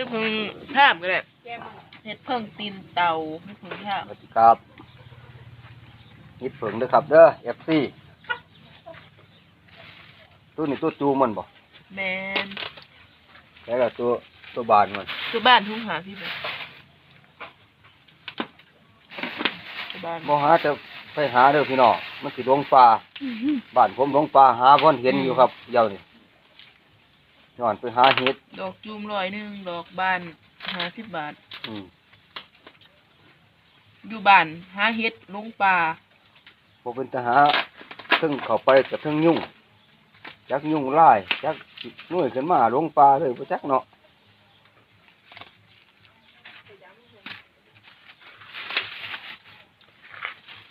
คือเพิ่งภาพก็ได้เฮ็ดเพิ่งตีนเตาคือเพิ่งภาพสวัสดีครับฮิตเผิงเด้อครับเด้อ FC ตัวนี้ตัวจูมันบ่แมนแล้วก็ตัวตัวบานมันคือบ้านทุ่งหาพี่แบบคือบ้านบ่หาจะไปหาเด้อพี่น้องมันสิหลงป่าบ้านผมหลงป่าหาพ่นเห็นอยู่ครับเดี๋ยวนี้ ย้อนไปหาเห็ดดอกจูมร้อยหนึ่งดอกบ้านห้าสิบบาท อืมอยู่บ้านหาเฮ็ดลงป่าบ่เป็นทหารเทึงเข้าไปกับเทึงยุ่งจักยุ่งหลายจักหน่วยขึ้นมาหลงป่าเลยบ่จักเนาะ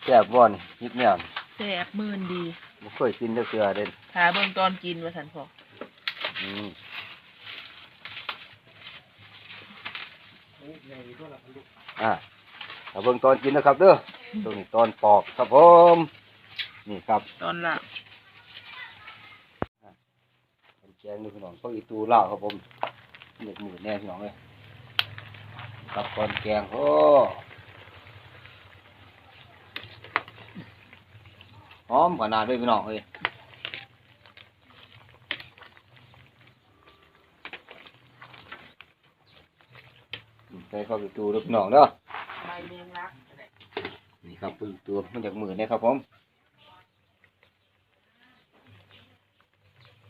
แซ่บบ่นี่เฮ็ดแนวนี่แสบมื่นดีบ่เคยกินจักเทื่อเด่นถาเบิ่งตอนกินว่าสันพอ อืมอ่าเอาเบิ่งตอนกินนะครับเด้อตรงนี้ตอนปอกครับผม นี่ครับตอนละเป็นแกงนี่พี่น้องเขาอีตูล่าวครับผมเหนือมือแน่พี่น้องเลยกับตอนแกงโอ้หอมขนาดด้วยพี่น้องเลย ใส่เข้าไปตูด้วยพี่น้องเด้อใบเลี้ยงรักนี่ครับปืนตัวมันจากมือเนี่ยครับผม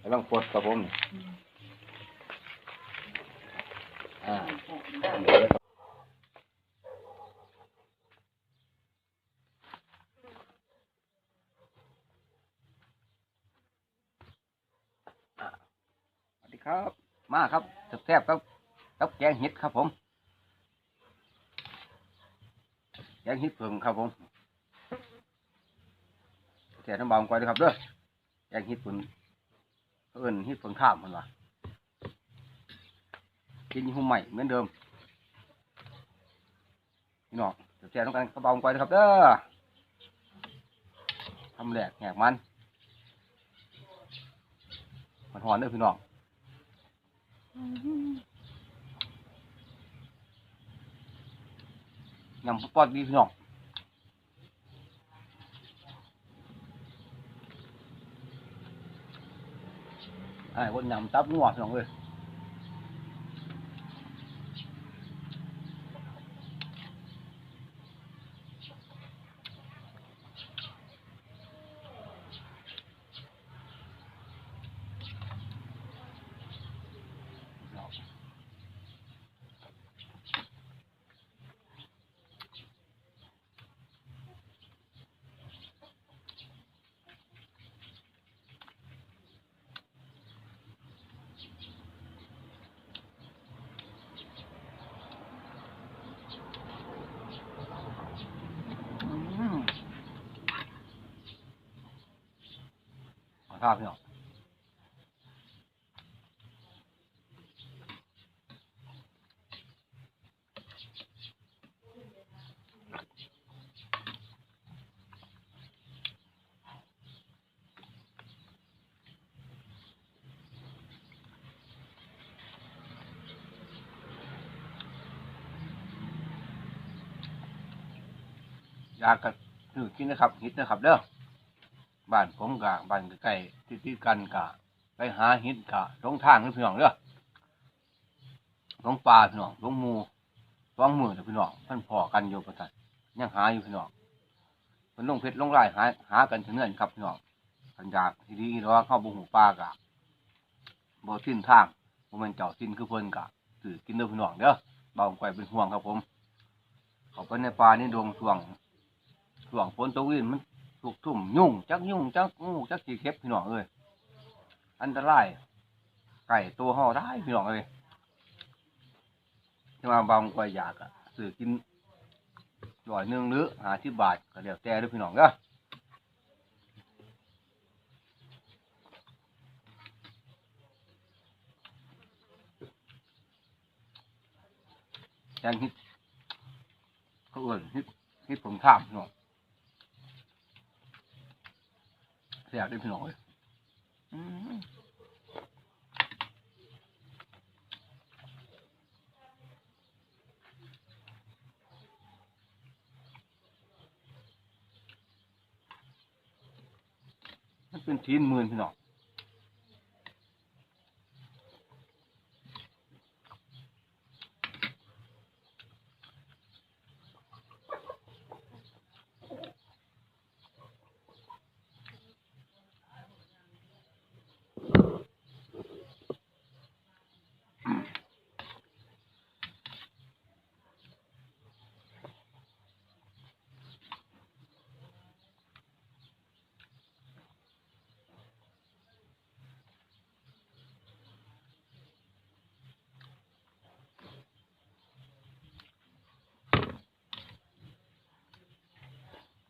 กำลังปลดครับผมอ่าสวัสดีครับ มาครับแซ่บครับกับแกงเห็ดครับผม แก งเห็ดเพิ่งครับผมแกงน้ำบางก่อนเลยครับเด้อแกงเห็ดเพิ่งเอิ้นเห็ดเพิ่งข้ามมันวะกินหุ่มใหม่เหมือนเดิมพี่น้องเดี๋ยวแกงต้องการกระเบาก่อนเลยครับเด้อทำแหลกแหกมัน มันหอนเด้อพี่น้อง ยำปอดดีพี่น้องไอ้คนยำตับงัวพี่น้องเลยอืม ข้าวพี่น้องอยากกับถือกินนะครับฮิตนะครับเด้อ บ้านผมกะบ้านใกล้ๆติดๆกันกะ ไปหาฮิตกะลงทางนี่พี่น้องเด้อลงป่าพี่น้องลงหมูลองมือเด้อพี่น้องเพิ่นพอกันอยู่ประทันยังหาอยู่พี่น้องเพิ่นลงเพชรลงไร่หาหากันถึงเงินครับพี่น้องขันยากทีนี้เราเข้าบุหูป่ากะบ่สิ้นทางบ่ม่นเจ้าสิ้นคือเพิ่นกะถือกินเด้อพี่น้องเด้อเบาไกวเป็นห่วงครับผมเขาไปในป่านี่ดวงช่วงช่วงฝนตกวินมัน ถูกทุ่มยุ่งจักยุ่งจักงูจักจีเข็บพี่น้องเอ้ยอันตรายไก่ตัวห่อได้พี่น้องเอ้ยที่มาบางกว่าอยากอะซื้อกินร้อยหนึ่งหรือหาที่บาทก็เดี๋ยวแต่ด้วยพี่น้องเด้อแกงฮิตเขาเอื่นฮิตฮิตผมถามพี่น้อง เสียได้พี่น้องเลยมันเป็นทีนหมื่นพี่น้อง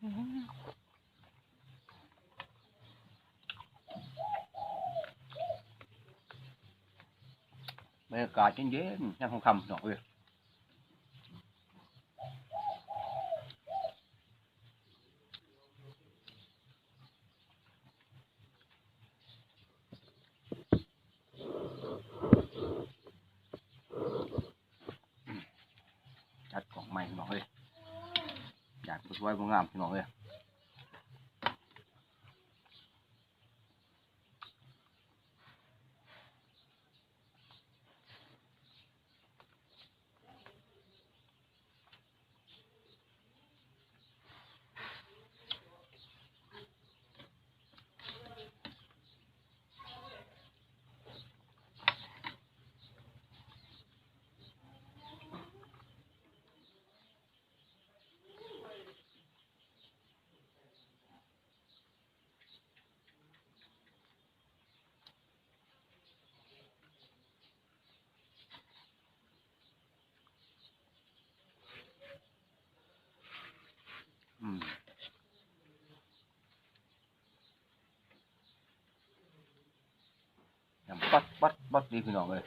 บรรยากาศเย็นๆยัง คงคำๆพี่น้องเอ้ยจัดของใหม่พี่น้องากสวยๆงามๆพี่น้องเลย อืมยัง ปัดปัดปัดดีพี่น้องเลย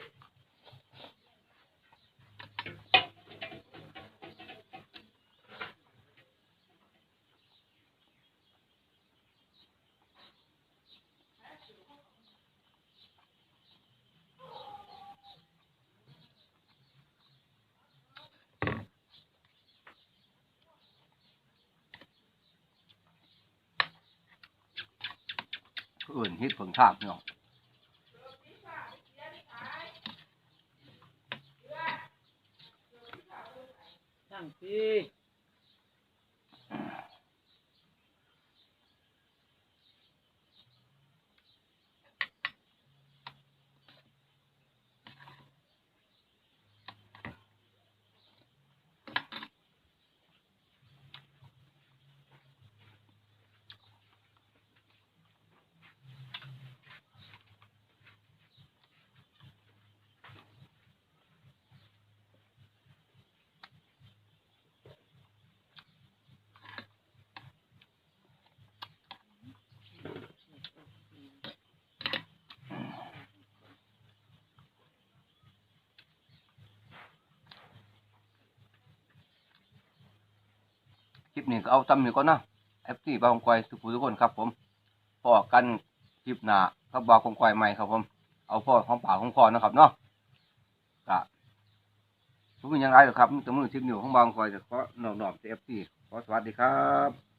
อื่นฮิตผลทางพี่น้อง ช่ ลิปนี้ก็เอาตำนี่ก่อนนะแอปที่บางกวยสุขุทุกคนครับ ผมพอกันคลิปหน้ากับบางกวยใหม่ครับผม เอาพ่อของป่าของคอนะครับเนาะก็ทุกอย่างไรหรอครับมีแต่มือทิปนิ้วของบางกวยจะขอหน่อบหนอบเอฟซีขอสวัสดีครับ